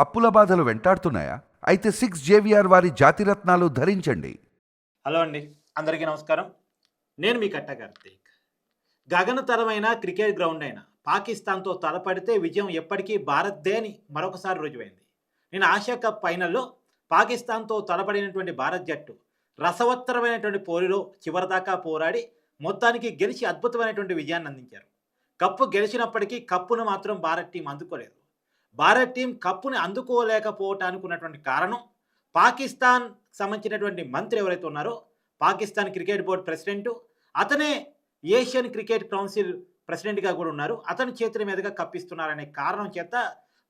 అప్పుల బాధలు వెంటాడుతున్నాయా? అయితే సిక్స్ జేవిఆర్ వారి జాతిరత్నాలు ధరించండి. హలో అండి. అందరికీ నమస్కారం. నేను మీ కట్ట కార్తీక్. గగనతరమైన క్రికెట్ గ్రౌండ్ అయిన పాకిస్తాన్తో తలపడితే విజయం ఎప్పటికీ భారత్దే అని మరొకసారి రుజువైంది. నేను ఆసియా కప్ ఫైనల్లో పాకిస్తాన్తో తలపడినటువంటి భారత్ జట్టు రసవత్తరమైనటువంటి పోరులో చివరిదాకా పోరాడి మొత్తానికి గెలిచి అద్భుతమైనటువంటి విజయాన్ని అందించారు. కప్పు గెలిచినప్పటికీ కప్పును మాత్రం భారత్ టీం అందుకోలేదు. భారత్ టీం కప్పుని అందుకోలేకపోవటానికి ఉన్నటువంటి కారణం పాకిస్తాన్ సంబంధించినటువంటి మంత్రి ఎవరైతే ఉన్నారో పాకిస్తాన్ క్రికెట్ బోర్డు ప్రెసిడెంట్ అతనే ఏషియన్ క్రికెట్ కౌన్సిల్ ప్రెసిడెంట్గా కూడా ఉన్నారు. అతని చేతుల మీదుగా కప్పిస్తున్నారనే కారణం చేత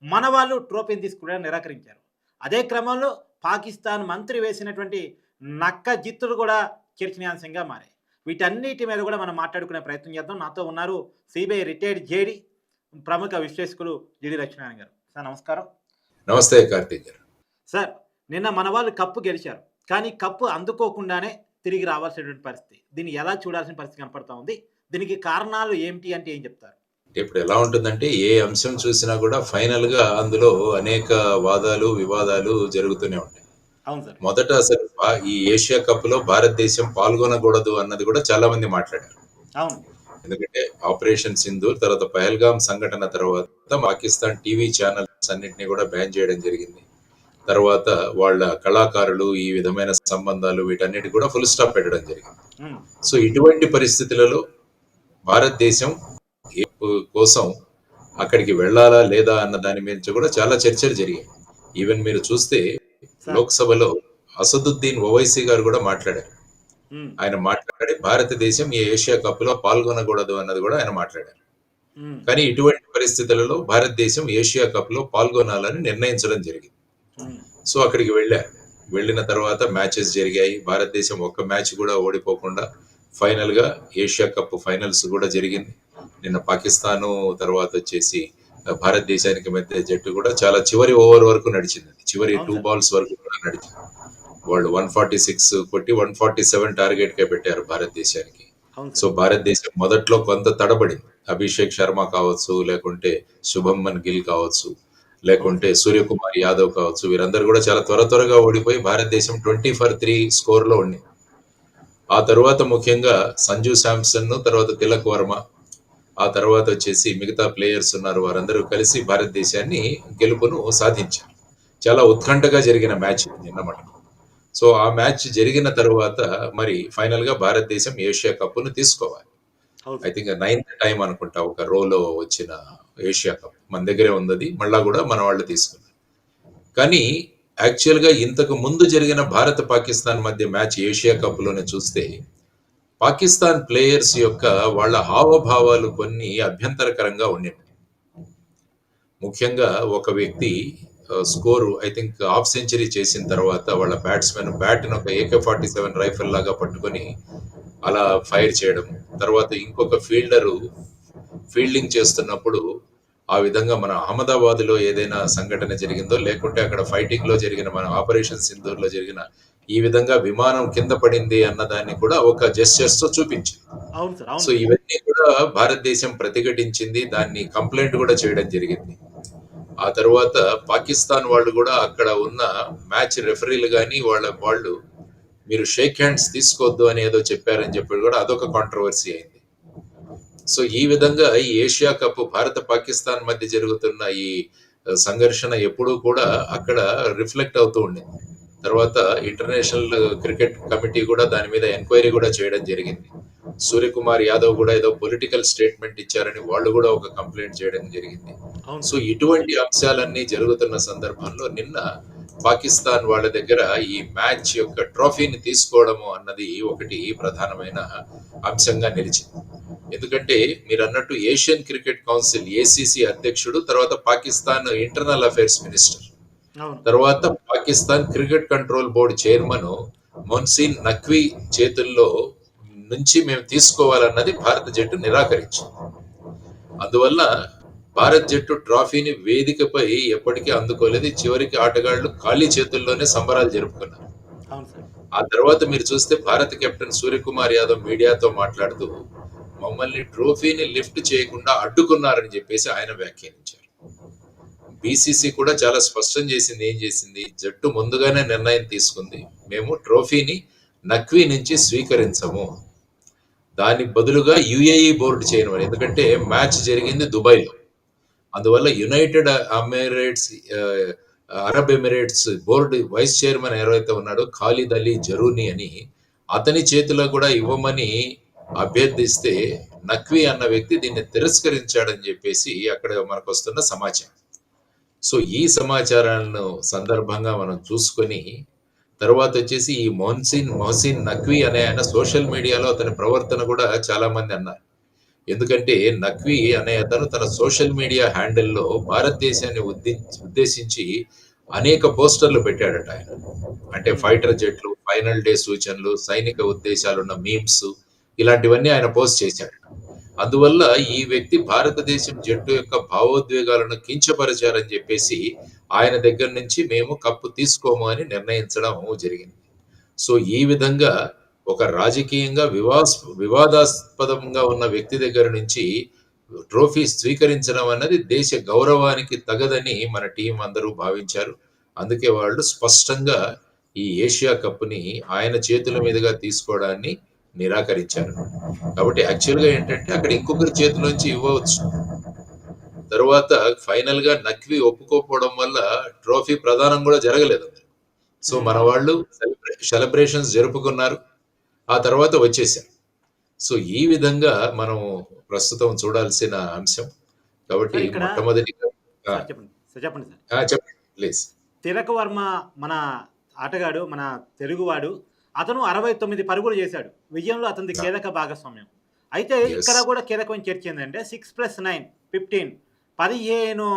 మన వాళ్ళు ట్రోఫీని తీసుకోవడానికి నిరాకరించారు. అదే క్రమంలో పాకిస్తాన్ మంత్రి వేసినటువంటి నక్క జిత్తులు కూడా చర్చనీయాంశంగా మారాయి. వీటన్నిటి మీద కూడా మనం మాట్లాడుకునే ప్రయత్నం చేద్దాం. నాతో ఉన్నారు సిబిఐ రిటైర్డ్ జేడీ ప్రముఖ విశ్లేషకులు జిడి లక్ష్మీనారాయణ గారు. సార్ నమస్కారం. నమస్తే కార్తీక్ గారు. సార్ నిన్న మన వాళ్ళు కప్పు గెలిచారు. కానీ కప్పు అందుకోకుండానే తిరిగి రావాల్సినటువంటి పరిస్థితి. దీన్ని ఎలా చూడాల్సిన పరిస్థితి కనపడతా ఉంది? దీనికి కారణాలు ఏమిటి అంటే ఏం చెప్తారు? ఇప్పుడు ఎలా ఉంటుందంటే ఏ అంశం చూసినా కూడా ఫైనల్గా అందులో అనేక వాదాలు వివాదాలు జరుగుతూనే ఉంటాయి అవును సార్. మొదట అసలు ఈ ఏషియా కప్లో భారతదేశం పాల్గొనకూడదు అన్నది కూడా చాలా మంది మాట్లాడారు. అవును. ఎందుకంటే ఆపరేషన్ సింధూర్ తర్వాత పహల్గాం సంఘటన తర్వాత పాకిస్తాన్ టీవీ ఛానల్స్ అన్నింటినీ కూడా బ్యాన్ చేయడం జరిగింది. తర్వాత వాళ్ళ కళాకారులు ఈ విధమైన సంబంధాలు వీటన్నిటి కూడా ఫుల్ స్టాప్ పెట్టడం జరిగింది. సో ఇటువంటి పరిస్థితులలో భారతదేశం కోసం అక్కడికి వెళ్ళాలా లేదా అన్న దాని మీద కూడా చాలా చర్చలు జరిగాయి. ఈవెన్ మీరు చూస్తే. లోక్సభలో అసదుద్దీన్ ఓవైసీ గారు కూడా మాట్లాడారు. ఆయన మాట్లాడి భారతదేశం ఈ ఏషియా కప్లో పాల్గొనకూడదు అన్నది కూడా ఆయన మాట్లాడారు. కానీ ఇటువంటి పరిస్థితులలో భారతదేశం ఏషియా కప్లో పాల్గొనాలని నిర్ణయించడం జరిగింది. సో అక్కడికి వెళ్ళారు వెళ్ళిన తర్వాత మ్యాచెస్ జరిగాయి. భారతదేశం ఒక్క మ్యాచ్ కూడా ఓడిపోకుండా ఫైనల్గా ఏషియా కప్ ఫైనల్స్ కూడా జరిగింది. నిన్న పాకిస్తాను తర్వాత వచ్చేసి భారతదేశానికి మధ్య జట్టు కూడా చాలా చివరి ఓవర్ వరకు నడిచింది. చివరి టూ. బాల్స్ వరకు కూడా నడిచింది. వాళ్ళు వన్ ఫార్టీ సిక్స్ కొట్టి వన్ ఫార్టీ సెవెన్ టార్గెట్గా పెట్టారు భారతదేశానికి. సో భారతదేశం మొదట్లో కొంత తడబడింది. అభిషేక్ శర్మ కావచ్చు లేకుంటే శుభమ్మన్ గిల్ కావచ్చు లేకుంటే సూర్యకుమార్ యాదవ్ కావచ్చు వీరందరూ కూడా చాలా త్వర త్వరగా ఓడిపోయి భారతదేశం ట్వంటీ ఫర్ త్రీ స్కోర్లో ఉంది ఆ తర్వాత ముఖ్యంగా సంజు శాంసన్ తర్వాత తిలక్ వర్మ ఆ తర్వాత వచ్చేసి మిగతా ప్లేయర్స్ ఉన్నారు వారందరూ కలిసి భారతదేశాన్ని గెలుపును సాధించారు. చాలా ఉత్కంఠగా జరిగిన మ్యాచ్ నిన్న మటుకు. సో ఆ మ్యాచ్ జరిగిన తర్వాత మరి ఫైనల్గా భారతదేశం ఏషియా కప్పును తీసుకోవాలి. ఐ. థింక్ నైన్త్ టైం అనుకుంటా ఒక రోలో వచ్చిన ఏషియా కప్. మన దగ్గరే ఉన్నది మళ్ళా కూడా మన వాళ్ళు తీసుకున్నారు. కానీ యాక్చువల్గా ఇంతకు ముందు జరిగిన భారత్ పాకిస్తాన్ మధ్య మ్యాచ్ ఏషియా కప్లోనే చూస్తే పాకిస్తాన్ ప్లేయర్స్ యొక్క వాళ్ళ హావభావాలు కొన్ని అభ్యంతరకరంగా ఉండింది ముఖ్యంగా ఒక వ్యక్తి score I think half century చేసిన తర్వాత వాళ్ళ బ్యాట్స్మెన్ బ్యాట్ ఒక ఏకే ఫార్టీ సెవెన్ రైఫిల్ లాగా పట్టుకొని అలా ఫైర్ చేయడం. తర్వాత ఇంకొక ఫీల్డరు ఫీల్డింగ్ చేస్తున్నప్పుడు ఆ విధంగా మన అహ్మదాబాద్లో ఏదైనా సంఘటన జరిగిందో లేకుంటే అక్కడ ఫైటింగ్లో జరిగిన మన ఆపరేషన్ సింధూర్లో జరిగిన ఈ విధంగా విమానం కింద పడింది అన్న దాన్ని కూడా ఒక జెస్చర్స్తో చూపించింది. సో ఇవన్నీ కూడా భారతదేశం ప్రతిఘటించింది దాన్ని కంప్లైంట్ కూడా చేయడం జరిగింది. ఆ తర్వాత పాకిస్తాన్ వాళ్ళు కూడా అక్కడ ఉన్న మ్యాచ్ రెఫరీలు కానీ వాళ్ళ వాళ్ళు మీరు షేక్ హ్యాండ్స్ తీసుకోవద్దు అని ఏదో చెప్పారని చెప్పి కూడా అదొక కాంట్రవర్సీ అయింది. సో ఈ విధంగా ఈ ఏషియా కప్ భారత పాకిస్తాన్ మధ్య జరుగుతున్న ఈ సంఘర్షణ ఎప్పుడూ కూడా అక్కడ రిఫ్లెక్ట్ అవుతూ ఉండింది. తర్వాత ఇంటర్నేషనల్ క్రికెట్ కమిటీ కూడా దాని మీద ఎంక్వైరీ కూడా చేయడం జరిగింది. సూర్యకుమార్ యాదవ్ కూడా ఏదో పొలిటికల్ స్టేట్మెంట్ ఇచ్చారని వాళ్ళు కూడా ఒక కంప్లైంట్ చేయడం జరిగింది. సో ఇటువంటి అంశాలన్నీ జరుగుతున్న సందర్భంలో నిన్న పాకిస్తాన్ వాళ్ళ దగ్గర ఈ మ్యాచ్ యొక్క ట్రోఫీని తీసుకోవడము అన్నది ఒకటి ప్రధానమైన అంశంగా నిలిచింది. ఎందుకంటే మీరు అన్నట్టు ఏషియన్ క్రికెట్ కౌన్సిల్ ఏసీసీ అధ్యక్షుడు తర్వాత పాకిస్తాన్ ఇంటర్నల్ అఫైర్స్ మినిస్టర్. తర్వాత Pakistan cricket control board chairman Mohsin Naqvi చేతుల్లో నుంచి మేము తీసుకోవాలన్నది భారత జట్టు నిరాకరించింది. అందువల్ల భారత్ జట్టు ట్రాఫీని వేదికపై ఎప్పటికీ అందుకోలేదు. చివరికి ఆటగాళ్ళు ఖాళీ చేతుల్లోనే సంబరాలు జరుపుకున్నారు. ఆ తర్వాత మీరు చూస్తే భారత కెప్టెన్ సూర్యకుమార్ యాదవ్ మీడియాతో మాట్లాడుతూ మమ్మల్ని ట్రోఫీని లిఫ్ట్ చేయకుండా అడ్డుకున్నారని చెప్పేసి ఆయన వ్యాఖ్యానించారు. బీసీసీ కూడా చాలా స్పష్టం చేసింది. ఏం చేసింది? జట్టు ముందుగానే నిర్ణయం తీసుకుంది. మేము ట్రోఫీని నక్వీ నుంచి స్వీకరించము. దానికి బదులుగా యుఏఈ బోర్డు చేయను ఎందుకంటే మ్యాచ్ జరిగింది దుబాయ్లో. అందువల్ల United Emirates Arab Emirates board vice chairman ఎవరైతే ఉన్నాడో ఖాలిద్ అలీ జరూని అని అతని చేతిలో కూడా ఇవ్వమని అభ్యర్థిస్తే నక్వీ అన్న వ్యక్తి దీన్ని తిరస్కరించాడని చెప్పేసి అక్కడ మనకు వస్తున్న సమాచారం. సో ఈ సమాచారాలను సందర్భంగా మనం చూసుకొని తర్వాత వచ్చేసి ఈ మోన్సిన్ మోసిన్ నక్వి అనే ఆయన సోషల్ మీడియాలో అతని ప్రవర్తన కూడా చాలా మంది అన్నారు. ఎందుకంటే నక్వి అనే అతను తన సోషల్ మీడియా హ్యాండిల్లో భారతదేశాన్ని ఉద్దే ఉద్దేశించి అనేక పోస్టర్లు పెట్టాడట ఆయన. అంటే ఫైటర్ జెట్లు ఫైనల్ డే సూచనలు సైనిక ఉద్దేశాలున్న మీమ్స్ ఇలాంటివన్నీ ఆయన పోస్ట్ చేశాడు అందువల్ల ఈ వ్యక్తి భారతదేశం జట్టు యొక్క భావోద్వేగాలను కించపరిచారని చెప్పేసి ఆయన దగ్గర నుంచి మేము కప్పు తీసుకోము అని నిర్ణయించడం జరిగింది. సో ఈ విధంగా ఒక రాజకీయంగా వివాస్ వివాదాస్పదంగా ఉన్న వ్యక్తి దగ్గర నుంచి ట్రోఫీ స్వీకరించడం అన్నది దేశ గౌరవానికి తగదని మన టీం అందరూ భావించారు. అందుకే వాళ్ళు స్పష్టంగా ఈ ఏషియా కప్ని ఆయన చేతుల మీదుగా తీసుకోవడాన్ని నిరాకరించారు. కాబట్టి యాక్చువల్గా ఏంటంటే అక్కడ ఇంకొకరి చేతిలోంచి ఇవ్వవచ్చు. తరువాత ఫైనల్గా నక్వి ఒప్పుకోకపోవడం వల్ల ట్రోఫీ ప్రదానం కూడా జరగలేదు. సో మన వాళ్ళు సెలబ్రేషన్స్ జరుపుకున్నారు. ఆ తర్వాత వచ్చేసారు సో ఈ విధంగా మనం ప్రస్తుతం చూడాల్సిన అంశం. కాబట్టి చెప్పండి. ప్లీజ్ తిలక్ వర్మ మన ఆటగాడు మన తెలుగువాడు అతను అరవై తొమ్మిది పరుగులు చేశాడు. విజయంలో అతనిది. కీలక భాగస్వామ్యం. అయితే. ఇక్కడ కూడా కీలకమైన చర్చ ఏంటంటే సిక్స్ ప్లస్ నైన్ ఫిఫ్టీన్ పదిహేను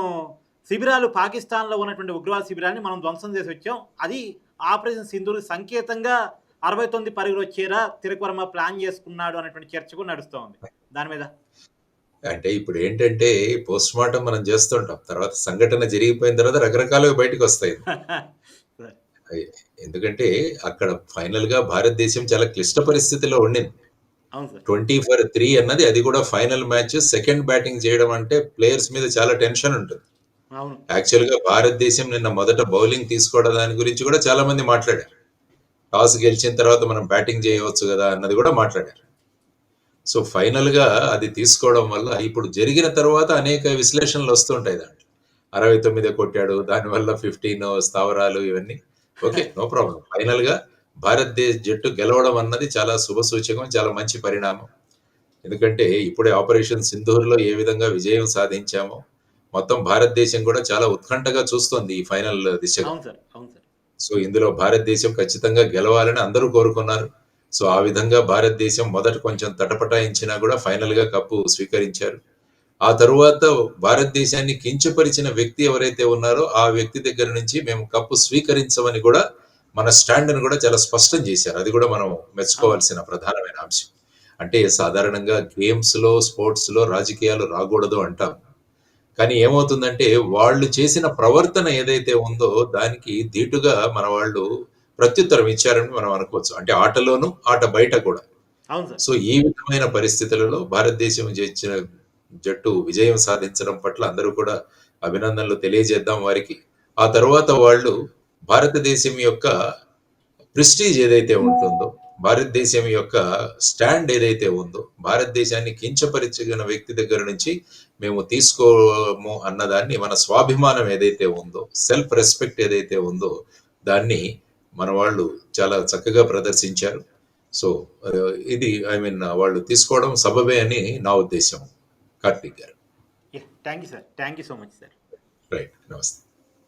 శిబిరాలు పాకిస్తాన్లో ఉన్నటువంటి ఉగ్రవాద శిబిరాన్ని మనం ధ్వంసం చేసి వచ్చాం. అది ఆపరేషన్ సింధూర్ సంకేతంగా అరవై తొమ్మిది పరుగులు వచ్చేలా తిలక్ వర్మ ప్లాన్ చేసుకున్నాడు అనేటువంటి చర్చ కూడా నడుస్తూ ఉంది. దాని మీద. అంటే ఇప్పుడు ఏంటంటే పోస్ట్ మార్టం మనం చేస్తుంటాం. తర్వాత సంఘటన జరిగిపోయిన తర్వాత రకరకాలుగా బయటకు వస్తాయి. ఎందుకంటే అక్కడ ఫైనల్గా భారతదేశం చాలా క్లిష్ట పరిస్థితిలో ఉండింది. ట్వంటీ ఫర్ త్రీ అన్నది అది కూడా ఫైనల్ మ్యాచ్ సెకండ్ బ్యాటింగ్ చేయడం అంటే ప్లేయర్స్ మీద చాలా టెన్షన్ ఉంటుంది. యాక్చువల్గా భారతదేశం నిన్న మొదట బౌలింగ్ తీసుకోవడం దాని గురించి కూడా చాలా మంది మాట్లాడారు. టాస్ గెలిచిన తర్వాత మనం బ్యాటింగ్ చేయవచ్చు కదా అన్నది కూడా మాట్లాడారు. సో ఫైనల్గా అది తీసుకోవడం వల్ల ఇప్పుడు జరిగిన తర్వాత అనేక విశ్లేషణలు వస్తుంటాయి దాంట్లో. అరవై తొమ్మిది కొట్టాడు దానివల్ల ఫిఫ్టీన్ స్థావరాలు ఇవన్నీ. Okay no problem. ఫైనల్గా భారతదేశ జట్టు గెలవడం అన్నది చాలా శుభ సూచకం చాలా మంచి పరిణామం. ఎందుకంటే ఇప్పుడే ఆపరేషన్ సింధూర్లో ఏ విధంగా విజయం సాధించామో మొత్తం భారతదేశం కూడా చాలా ఉత్కంఠగా చూస్తోంది ఈ ఫైనల్ దిశగా. సార్ సో ఇందులో భారతదేశం ఖచ్చితంగా గెలవాలని అందరూ కోరుకున్నారు. సో ఆ విధంగా భారతదేశం మొదట కొంచెం తటపటాయించినా కూడా ఫైనల్గా కప్పు స్వీకరించారు. ఆ తరువాత భారతదేశాన్ని కించపరిచిన వ్యక్తి ఎవరైతే ఉన్నారో ఆ వ్యక్తి దగ్గర నుంచి మేము కప్పు స్వీకరించమని కూడా మన స్టాండ్ని కూడా చాలా స్పష్టం చేశారు. అది కూడా మనం మెచ్చుకోవాల్సిన ప్రధానమైన అంశం. అంటే సాధారణంగా గేమ్స్లో స్పోర్ట్స్లో రాజకీయాలు రాకూడదు అంటాం. కానీ ఏమవుతుందంటే వాళ్ళు చేసిన ప్రవర్తన ఏదైతే ఉందో దానికి ధీటుగా మన వాళ్ళు ప్రత్యుత్తరం ఇచ్చారని మనం అనుకోవచ్చు. అంటే ఆటలోను ఆట బయట కూడా. సో ఈ విధమైన పరిస్థితులలో భారతదేశం చేసిన జట్టు విజయం సాధించడం పట్ల అందరూ కూడా అభినందనలు తెలియజేద్దాం వారికి. ఆ తర్వాత వాళ్ళు భారతదేశం యొక్క ప్రిస్టీజ్ ఏదైతే ఉంటుందో భారతదేశం యొక్క స్టాండ్ ఏదైతే ఉందో భారతదేశాన్ని కించపరిచిన వ్యక్తి దగ్గర నుంచి మేము తీసుకోము అన్నదాన్ని మన స్వాభిమానం ఏదైతే ఉందో సెల్ఫ్ రెస్పెక్ట్ ఏదైతే ఉందో దాన్ని మన వాళ్ళు చాలా చక్కగా ప్రదర్శించారు. సో ఇది ఐ మీన్ వాళ్ళు తీసుకోవడం సబబే అని నా ఉద్దేశం. కార్తీక్ గారు. Thank you sir. Thank you so much sir. Right నమస్తే.